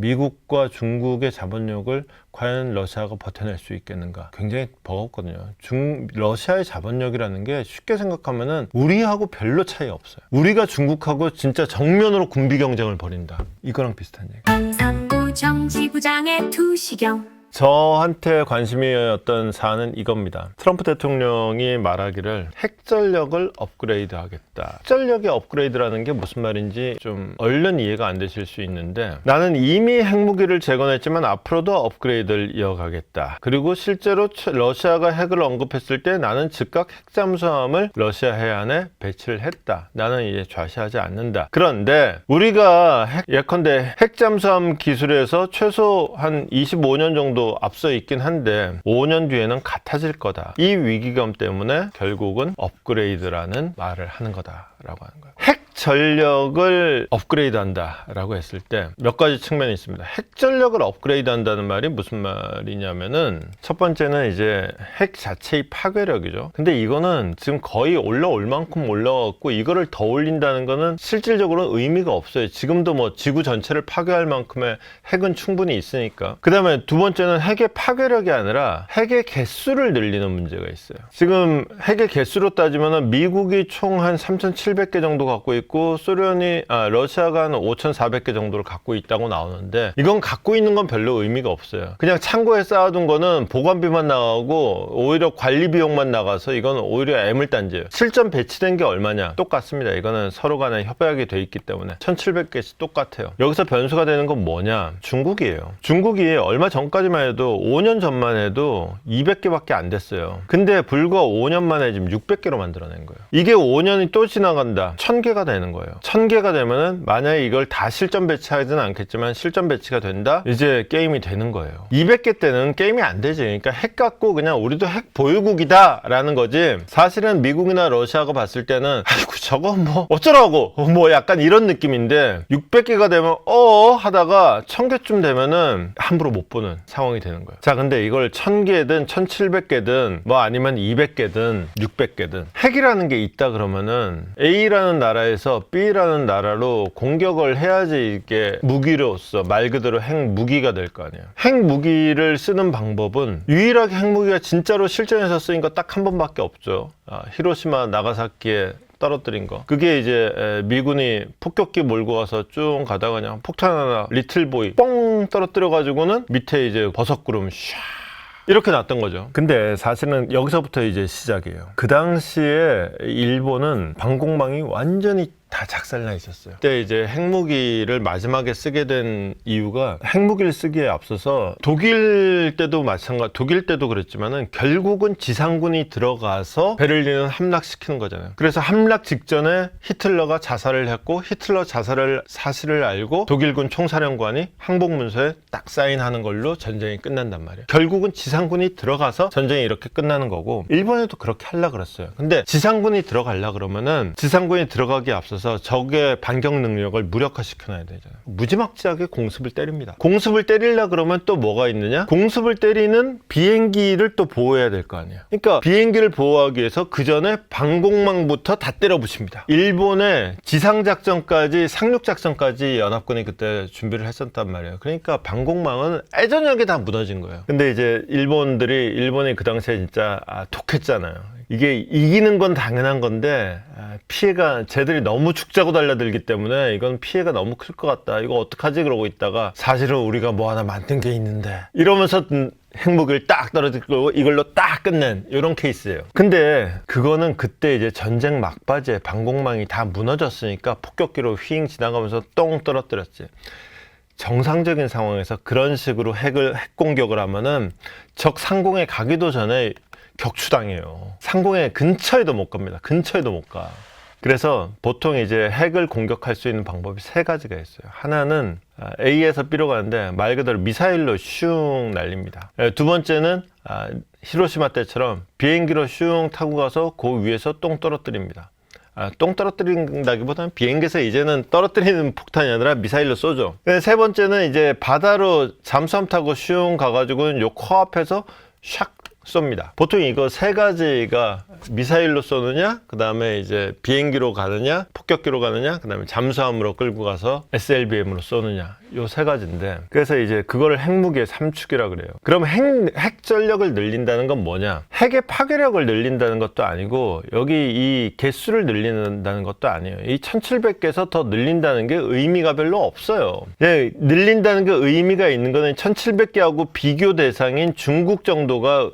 미국과 중국의 자본력을 과연 러시아가 버텨낼 수 있겠는가? 굉장히 버겁거든요. 중 러시아의 자본력이라는 게 쉽게 생각하면은 우리하고 별로 차이 없어요. 우리가 중국하고 진짜 정면으로 군비 경쟁을 벌인다. 이거랑 비슷한 얘기. 상부 정지부장의 투시경 저한테 관심이었던 사안은 이겁니다. 트럼프 대통령이 말하기를 핵전력을 업그레이드 하겠다. 핵전력의 업그레이드라는 게 무슨 말인지 좀 얼른 이해가 안 되실 수 있는데 나는 이미 핵무기를 재건했지만 앞으로도 업그레이드를 이어가겠다. 그리고 실제로 최- 러시아가 핵을 언급했을 때 나는 즉각 핵잠수함을 러시아 해안에 배치를 했다. 나는 이제 좌시하지 않는다. 그런데 우리가 핵, 예컨대 핵잠수함 기술에서 최소 한 25년 정도 앞서 있긴 한데 5년 뒤에는 같아질 거다. 이 위기감 때문에 결국은 업그레이드라는 말을 하는 거다라고 하는 거예요. 핵 전력을 업그레이드 한다라고 했을 때 몇 가지 측면이 있습니다. 핵 전력을 업그레이드 한다는 말이 무슨 말이냐면은 첫 번째는 이제 핵 자체의 파괴력이죠. 근데 이거는 지금 거의 올라올 만큼 올라왔고 이거를 더 올린다는 거는 실질적으로 의미가 없어요. 지금도 뭐 지구 전체를 파괴할 만큼의 핵은 충분히 있으니까. 그 다음에 두 번째는 핵의 파괴력이 아니라 핵의 개수를 늘리는 문제가 있어요. 지금 핵의 개수로 따지면은 미국이 총 한 3,700개 정도 갖고 있고 소련이 아 러시아가 한 5,400개 정도를 갖고 있다고 나오는데 이건 갖고 있는 건 별로 의미가 없어요. 그냥 창고에 쌓아둔 거는 보관비만 나가고 오히려 관리 비용만 나가서 이건 오히려 애물단지예요. 실전 배치된 게 얼마냐? 똑같습니다. 이거는 서로 간에 협약이 돼 있기 때문에 1,700개씩 똑같아요. 여기서 변수가 되는 건 뭐냐? 중국이에요. 중국이 얼마 전까지만 해도 5년 전만 해도 200개밖에 안 됐어요. 근데 불과 5년 만에 지금 600개로 만들어낸 거예요. 이게 5년이 또 지나간다. 1000개가 되는 거예요. 1000개가 되면은 만약에 이걸 다 실전 배치하지는 않겠지만 실전 배치가 된다? 이제 게임이 되는 거예요. 200개 때는 게임이 안 되지. 그러니까 핵 갖고 그냥 우리도 핵 보유국이다 라는 거지. 사실은 미국이나 러시아가 봤을 때는 아이고 저거 뭐 어쩌라고 뭐 약간 이런 느낌인데 600개가 되면 어 하다가 1000개쯤 되면은 함부로 못 보는 상황이 되는 거예요. 자, 근데 이걸 1000개든 1700개든 뭐 아니면 200개든 600개든 핵이라는 게 있다 그러면은 A라는 나라에서 B라는 나라로 공격을 해야지 이게 무기로서 말 그대로 핵 무기가 될 거 아니에요. 핵 무기를 쓰는 방법은 유일하게 핵 무기가 진짜로 실전에서 쓰인 거 딱 한 번밖에 없죠. 아, 히로시마 나가사키에 떨어뜨린 거. 그게 이제 에, 미군이 폭격기 몰고 가서 쭉 가다가 그냥 폭탄 하나 리틀보이 뻥 떨어뜨려 가지고는 밑에 이제 버섯구름 샤 이렇게 났던 거죠. 근데 사실은 여기서부터 이제 시작이에요. 그 당시에 일본은 방공망이 완전히 다 작살나 있었어요. 그때 이제 핵무기를 마지막에 쓰게 된 이유가 핵무기를 쓰기에 앞서서 독일 때도 마찬가지, 독일 때도 그랬지만은 결국은 지상군이 들어가서 베를린을 함락시키는 거잖아요. 그래서 함락 직전에 히틀러가 자살을 했고 히틀러 자살을 사실을 알고 독일군 총사령관이 항복문서에 딱 사인하는 걸로 전쟁이 끝난단 말이에요. 결국은 지상군이 들어가서 전쟁이 이렇게 끝나는 거고 일본에도 그렇게 하려 그랬어요. 근데 지상군이 들어가려 그러면은 지상군이 들어가기에 앞서서 적의 반격 능력을 무력화시켜놔야 되잖아요. 무지막지하게 공습을 때립니다. 공습을 때리려 그러면 또 뭐가 있느냐? 공습을 때리는 비행기를 또 보호해야 될 거 아니에요. 그러니까 비행기를 보호하기 위해서 그 전에 방공망부터 다 때려 부십니다. 일본의 지상 작전까지 상륙 작전까지 연합군이 그때 준비를 했었단 말이에요. 그러니까 방공망은 애저녁에 다 무너진 거예요. 근데 이제 일본들이 일본이 그 당시에 진짜 아, 독했잖아요. 이게 이기는 건 당연한 건데 아, 피해가 쟤들이 너무 죽자고 달려들기 때문에 이건 피해가 너무 클 것 같다. 이거 어떡하지 그러고 있다가 사실은 우리가 뭐 하나 만든 게 있는데 이러면서 음, 핵무기를 딱 떨어뜨리고 이걸로 딱 끝낸 이런 케이스예요. 근데 그거는 그때 이제 전쟁 막바지에 방공망이 다 무너졌으니까 폭격기로 휘잉 지나가면서 똥 떨어뜨렸지. 정상적인 상황에서 그런 식으로 핵을 핵 공격을 하면은 적 상공에 가기도 전에 격추당해요. 상공에 근처에도 못 갑니다. 근처에도 못 가. 그래서 보통 이제 핵을 공격할 수 있는 방법이 세 가지가 있어요. 하나는 아, A에서 B로 가는데 말 그대로 미사일로 슝 날립니다. 예, 두 번째는 아, 히로시마 때처럼 비행기로 슝 타고 가서 그 위에서 똥 떨어뜨립니다. 아, 똥 떨어뜨린다기보다는 비행기에서 이제는 떨어뜨리는 폭탄이 아니라 미사일로 쏘죠. 네, 세 번째는 이제 바다로 잠수함 타고 슝 가가지고 요 코앞에서 샥 쏩니다. 보통 이거 세 가지가 미사일로 쏘느냐, 그 다음에 이제 비행기로 가느냐, 폭격기로 가느냐, 그 다음에 잠수함으로 끌고 가서 SLBM으로 쏘느냐. 요 세 가지인데 그래서 이제 그거를 핵무기의 삼축이라 그래요. 그럼 핵, 핵 전력을 늘린다는 건 뭐냐? 핵의 파괴력을 늘린다는 것도 아니고 여기 이 개수를 늘린다는 것도 아니에요. 이 1700개에서 더 늘린다는 게 의미가 별로 없어요. 예, 늘린다는 게 의미가 있는 거는 1700개하고 비교 대상인 중국 정도가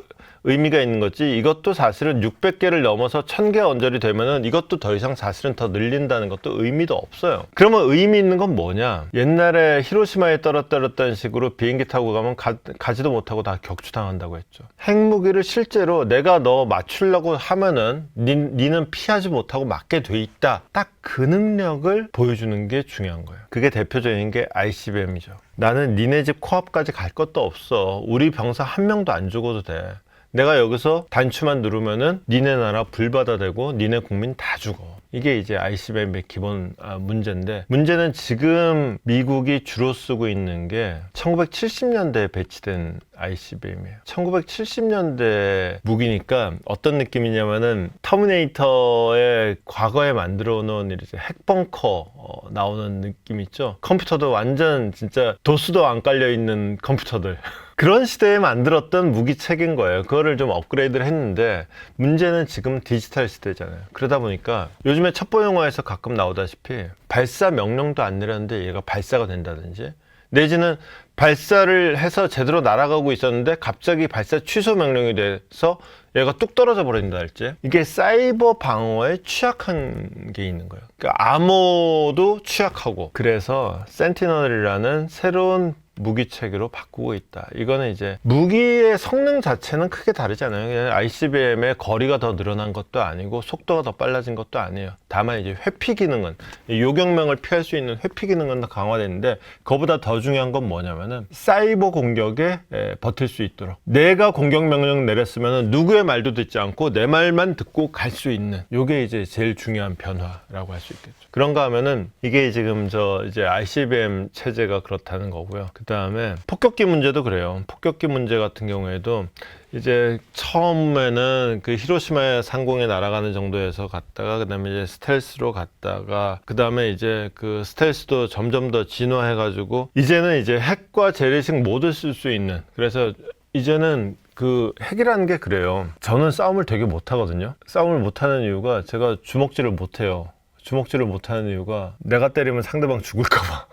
의미가 있는 거지. 이것도 사실은 600개를 넘어서 1000개 언저리 되면은 이것도 더 이상 사실은 더 늘린다는 것도 의미도 없어요. 그러면 의미 있는 건 뭐냐? 옛날에 히로시마에 떨어뜨렸다는 식으로 비행기 타고 가면 가, 가지도 못하고 다 격추당한다고 했죠. 핵무기를 실제로 내가 너 맞추려고 하면은 니, 니는 피하지 못하고 맞게 돼 있다. 딱 그 능력을 보여주는 게 중요한 거예요. 그게 대표적인 게 ICBM이죠. 나는 니네 집 코앞까지 갈 것도 없어. 우리 병사 한 명도 안 죽어도 돼 내가 여기서 단추만 누르면은 니네 나라 불바다 되고 니네 국민 다 죽어. 이게 이제 ICBM의 기본 아, 문제인데 문제는 지금 미국이 주로 쓰고 있는 게 1970년대에 배치된 ICBM이에요. 1970년대 무기니까 어떤 느낌이냐면은 터미네이터의 과거에 만들어 놓은 이제 핵벙커 어, 나오는 느낌 있죠. 컴퓨터도 완전 진짜 도수도 안 깔려 있는 컴퓨터들. 그런 시대에 만들었던 무기책인 거예요. 그거를 좀 업그레이드를 했는데 문제는 지금 디지털 시대잖아요. 그러다 보니까 요즘에 첩보 영화에서 가끔 나오다시피 발사 명령도 안 내렸는데 얘가 발사가 된다든지 내지는 발사를 해서 제대로 날아가고 있었는데 갑자기 발사 취소 명령이 돼서 얘가 뚝 떨어져 버린다 할지 이게 사이버 방어에 취약한 게 있는 거예요. 그러니까 암호도 취약하고 그래서 센티널이라는 새로운 무기 체계로 바꾸고 있다. 이거는 이제 무기의 성능 자체는 크게 다르지 않아요. 그냥 ICBM의 거리가 더 늘어난 것도 아니고 속도가 더 빨라진 것도 아니에요. 다만 이제 회피 기능은 이 요격명을 피할 수 있는 회피 기능은 더 강화됐는데 그보다 더 중요한 건 뭐냐면은 사이버 공격에 에, 버틸 수 있도록 내가 공격 명령 내렸으면은 누구의 말도 듣지 않고 내 말만 듣고 갈 수 있는 요게 이제 제일 중요한 변화라고 할 수 있겠죠. 그런가 하면은 이게 지금 저 이제 ICBM 체제가 그렇다는 거고요. 그 다음에 폭격기 문제도 그래요. 폭격기 문제 같은 경우에도 이제 처음에는 그 히로시마 상공에 날아가는 정도에서 갔다가 그다음에 이제 스텔스로 갔다가 그다음에 이제 그 스텔스도 점점 더 진화해 가지고 이제는 이제 핵과 재래식 모두 쓸 수 있는 그래서 이제는 그 핵이라는 게 그래요. 저는 싸움을 되게 못 하거든요. 싸움을 못 하는 이유가 제가 주먹질을 못 해요. 주먹질을 못 하는 이유가 내가 때리면 상대방 죽을까봐.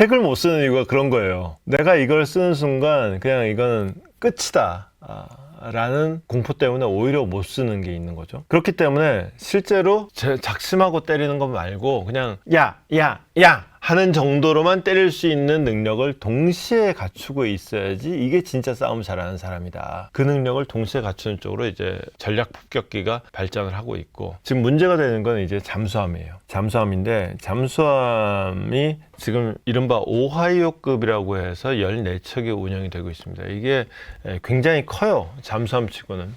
핵을 못 쓰는 이유가 그런 거예요. 내가 이걸 쓰는 순간 그냥 이거는 끝이다. 아, 라는 공포 때문에 오히려 못 쓰는 게 있는 거죠. 그렇기 때문에 실제로 제 작심하고 때리는 것 말고 그냥 야, 야, 야 하는 정도로만 때릴 수 있는 능력을 동시에 갖추고 있어야지 이게 진짜 싸움 잘하는 사람이다. 그 능력을 동시에 갖추는 쪽으로 이제 전략 폭격기가 발전을 하고 있고 지금 문제가 되는 건 이제 잠수함이에요. 잠수함인데 잠수함이 지금 이른바 오하이오급이라고 해서 14척이 운영이 되고 있습니다. 이게 굉장히 커요. 잠수함 치고는.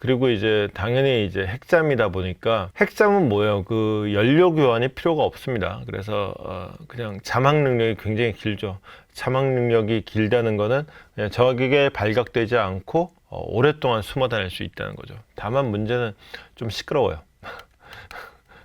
그리고 이제 당연히 이제 핵잠이다 보니까 핵잠은 뭐예요? 그 연료 교환이 필요가 없습니다. 그래서 어 그냥 자막 능력이 굉장히 길죠. 자막 능력이 길다는 거는 그냥 적에게 발각되지 않고 어 오랫동안 숨어 다닐 수 있다는 거죠. 다만 문제는 좀 시끄러워요.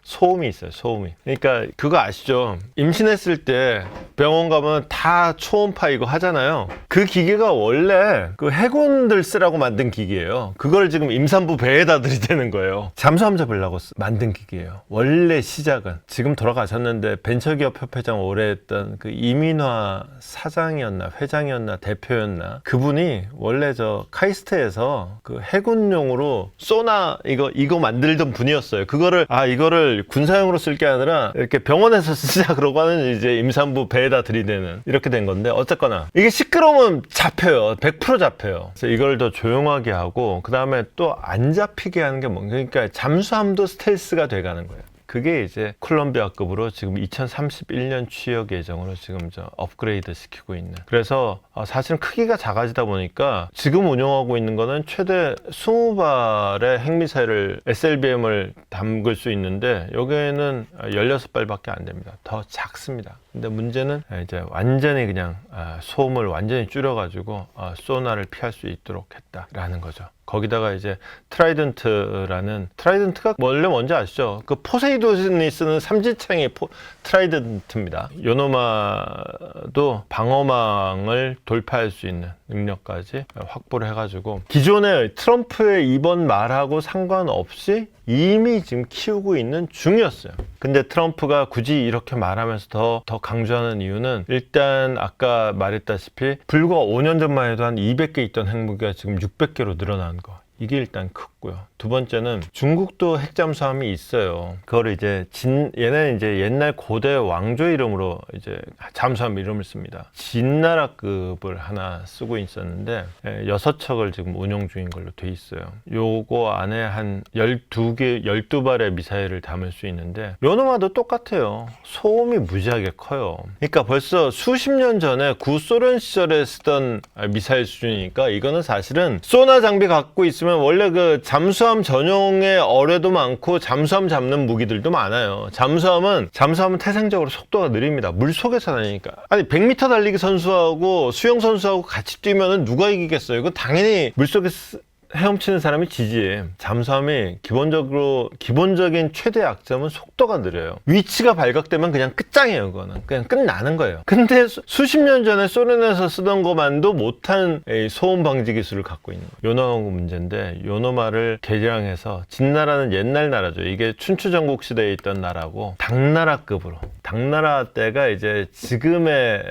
소음이 있어요, 소음이. 그러니까 그거 아시죠? 임신했을 때 병원 가면 다 초음파 이거 하잖아요. 그 기계가 원래 그 해군들 쓰라고 만든 기계예요. 그걸 지금 임산부 배에다 들이대는 거예요. 잠수함 잡으려고 쓰- 만든 기계예요. 원래 시작은 지금 돌아가셨는데 벤처기업 협회장 오래 했던 그 이민화 사장이었나 회장이었나 대표였나 그분이 원래 저 카이스트에서 그 해군용으로 소나 이거 이거 만들던 분이었어요. 그거를 아 이거를 군사용으로 쓸 게 아니라 이렇게 병원에서 쓰자 그러고 하는 이제 임산부 배에다 들이대는 이렇게 된 건데 어쨌거나 이게 시끄러우면 잡혀요. 100% 잡혀요. 그래서 이걸 더 조용하게 하고 그 다음에 또 안 잡히게 하는 게 뭔가 그러니까 잠수함도 스텔스가 돼가는 거예요. 그게 이제 콜롬비아급으로 지금 2031년 취역 예정으로 지금 저 업그레이드 시키고 있는. 그래서 어, 사실은 크기가 작아지다 보니까 지금 운영하고 있는 거는 최대 20발의 핵미사일을 SLBM을 담글 수 있는데 여기에는 16발밖에 안 됩니다. 더 작습니다. 근데 문제는 이제 완전히 그냥 아, 소음을 완전히 줄여가지고 아, 소나를 피할 수 있도록 했다라는 거죠. 거기다가 이제 트라이던트라는 트라이던트가 원래 뭔지 아시죠? 그 포세이돈이 쓰는 삼지창의 포, 트라이던트입니다. 요노마도 방어망을 돌파할 수 있는 능력까지 확보를 해가지고 기존의 트럼프의 이번 말하고 상관없이 이미 지금 키우고 있는 중이었어요. 근데 트럼프가 굳이 이렇게 말하면서 더, 더 강조하는 이유는 일단 아까 말했다시피 불과 5년 전만 해도 한 200개 있던 핵무기가 지금 600개로 늘어난 거. 이게 일단 크고 요. 두 번째는 중국도 핵잠수함이 있어요. 그거를 이제 진 얘는 이제 옛날 고대 왕조 이름으로 이제 잠수함 이름을 씁니다. 진나라급을 하나 쓰고 있었는데 예, 여섯 척을 지금 운용 중인 걸로 돼 있어요. 요거 안에 한 12개 12발의 미사일을 담을 수 있는데 요노마도 똑같아요. 소음이 무지하게 커요. 그러니까 벌써 수십 년 전에 구소련 시절에 쓰던 미사일 수준이니까 이거는 사실은 소나 장비 갖고 있으면 원래 그 잠수함 전용의 어뢰도 많고 잠수함 잡는 무기들도 많아요. 잠수함은 잠수함은 태생적으로 속도가 느립니다. 물 속에서 다니니까. 아니 100m 달리기 선수하고 수영 선수하고 같이 뛰면은 누가 이기겠어요? 이건 당연히 물 속에 스- 헤엄치는 사람이 지지. 잠수함이 기본적으로 기본적인 최대 약점은 속도가 느려요. 위치가 발각되면 그냥 끝장이에요. 그거는 그냥 끝나는 거예요. 근데 수- 수십 년 전에 소련에서 쓰던 것만도 못한 이 소음 방지 기술을 갖고 있는 거예요. 요노마 문제인데 요노마를 개량해서 진나라는 옛날 나라죠. 이게 춘추 전국 시대에 있던 나라고 당나라급으로 당나라 때가 이제 지금의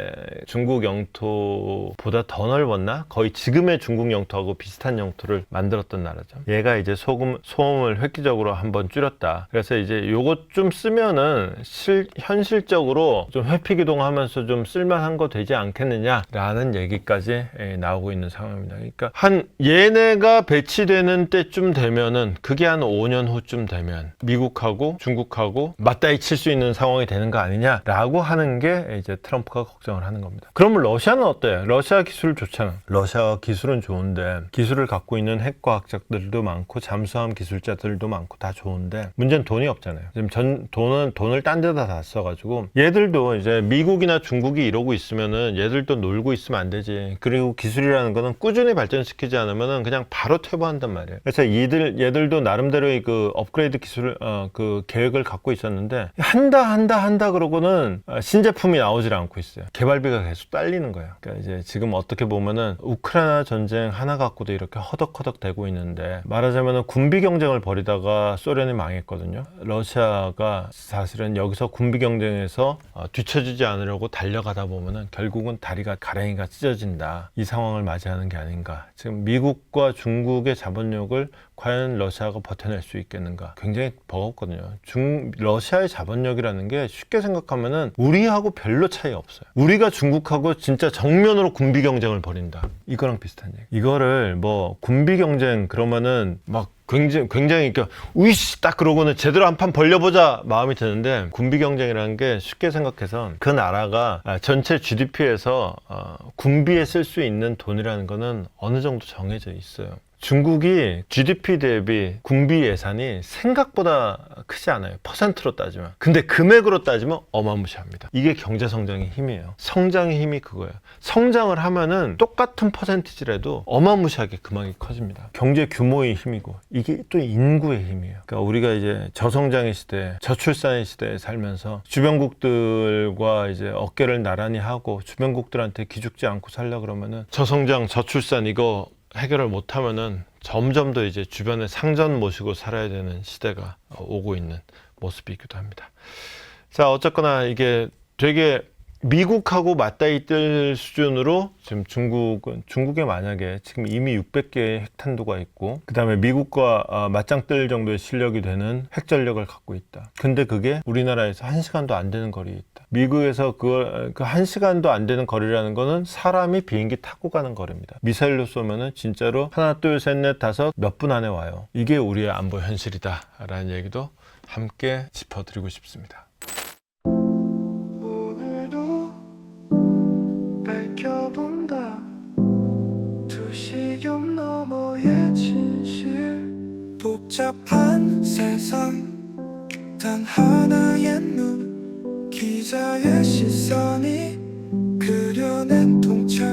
중국 영토보다 더 넓었나? 거의 지금의 중국 영토하고 비슷한 영토를 만들었던 나라죠. 얘가 이제 소금, 소음을 획기적으로 한번 줄였다. 그래서 이제 요것 좀 쓰면은 실, 현실적으로 좀 회피 기동하면서 좀 쓸만한 거 되지 않겠느냐라는 얘기까지 예, 나오고 있는 상황입니다. 그러니까 한 얘네가 배치되는 때쯤 되면은 그게 한 5년 후쯤 되면 미국하고 중국하고 맞다이 칠 수 있는 상황이 되는 거 아니냐라고 하는 게 이제 트럼프가 걱정을 하는 겁니다. 그러면 러시아는 어때요? 러시아 기술 좋잖아. 러시아 기술은 좋은데 기술을 갖고 있는 핵과학자들도 많고 잠수함 기술자들도 많고 다 좋은데 문제는 돈이 없잖아요. 지금 전 돈은 돈을 딴 데다 다 써가지고 얘들도 이제 미국이나 중국이 이러고 있으면은 얘들도 놀고 있으면 안 되지. 그리고 기술이라는 거는 꾸준히 발전시키지 않으면은 그냥 바로 퇴보한단 말이에요. 그래서 얘들 얘들도 나름대로의 그 업그레이드 기술을 어, 그 계획을 갖고 있었는데 한다 한다 한다 그러고는 어, 신제품이 나오질 않고 있어요. 개발비가 계속 딸리는 거예요. 그러니까 이제 지금 어떻게 보면은 우크라이나 전쟁 하나 갖고도 이렇게 허덕허덕 되고 있는데 말하자면은 군비 경쟁을 벌이다가 소련이 망했거든요. 러시아가 사실은 여기서 군비 경쟁에서 어, 뒤처지지 않으려고 달려가다 보면은 결국은 다리가 가랭이가 찢어진다. 이 상황을 맞이하는 게 아닌가. 지금 미국과 중국의 자본력을 과연 러시아가 버텨낼 수 있겠는가? 굉장히 버겁거든요. 중 러시아의 자본력이라는 게 쉽게 생각하면은 우리하고 별로 차이 없어요. 우리가 중국하고 진짜 정면으로 군비 경쟁을 벌인다. 이거랑 비슷한 얘기. 이거를 뭐 군비 경쟁 그러면은 막 굉장히 굉장히 그러니까 우이씨 딱 그러고는 제대로 한 판 벌려보자 마음이 드는데 군비 경쟁이라는 게 쉽게 생각해서 그 나라가 아, 전체 GDP에서 어, 군비에 쓸 수 있는 돈이라는 거는 어느 정도 정해져 있어요. 중국이 GDP 대비 군비 예산이 생각보다 크지 않아요. 퍼센트로 따지면. 근데 금액으로 따지면 어마무시합니다. 이게 경제 성장의 힘이에요. 성장의 힘이 그거예요. 성장을 하면은 똑같은 퍼센티지라도 어마무시하게 금액이 커집니다. 경제 규모의 힘이고 이게 또 인구의 힘이에요. 그러니까 우리가 이제 저성장의 시대, 저출산의 시대에 살면서 주변국들과 이제 어깨를 나란히 하고 주변국들한테 기죽지 않고 살려 그러면은 저성장, 저출산 이거 해결을 못하면은 점점 더 이제 주변에 상전 모시고 살아야 되는 시대가 오고 있는 모습이기도 합니다. 자, 어쨌거나 이게 되게 미국하고 맞닿이 뜰 수준으로 지금 중국은 중국에 만약에 지금 이미 600개의 핵탄두가 있고 그다음에 미국과 어, 맞짱 뜰 정도의 실력이 되는 핵전력을 갖고 있다. 근데 그게 우리나라에서 한 시간도 안 되는 있다. 미국에서 그걸 그 한 시간도 안 되는 거리라는 거는 사람이 비행기 타고 가는 거리입니다. 미사일로 쏘면은 진짜로 하나 둘 셋 넷 다섯 몇 분 안에 와요. 이게 우리의 안보 현실이다라는 얘기도 함께 짚어드리고 싶습니다. 복잡한 세상 단 하나의 눈 기자의 시선이 그려낸 통찰